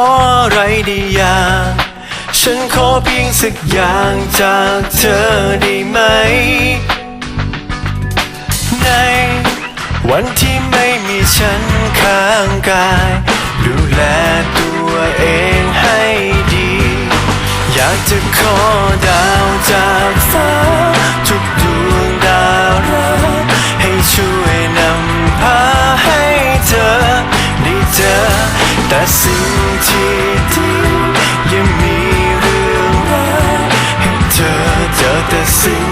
ออะไรได้อย่างฉันขอเพียงสักอย่างจากเธอได้ไหม ในวันที่ไม่มีฉันข้างกาย ดูแลตัวเองให้ดี อยากจะขอ สิ่งที่ดียังมีเรื่องราวให้เธอเจอแต่สิ่ง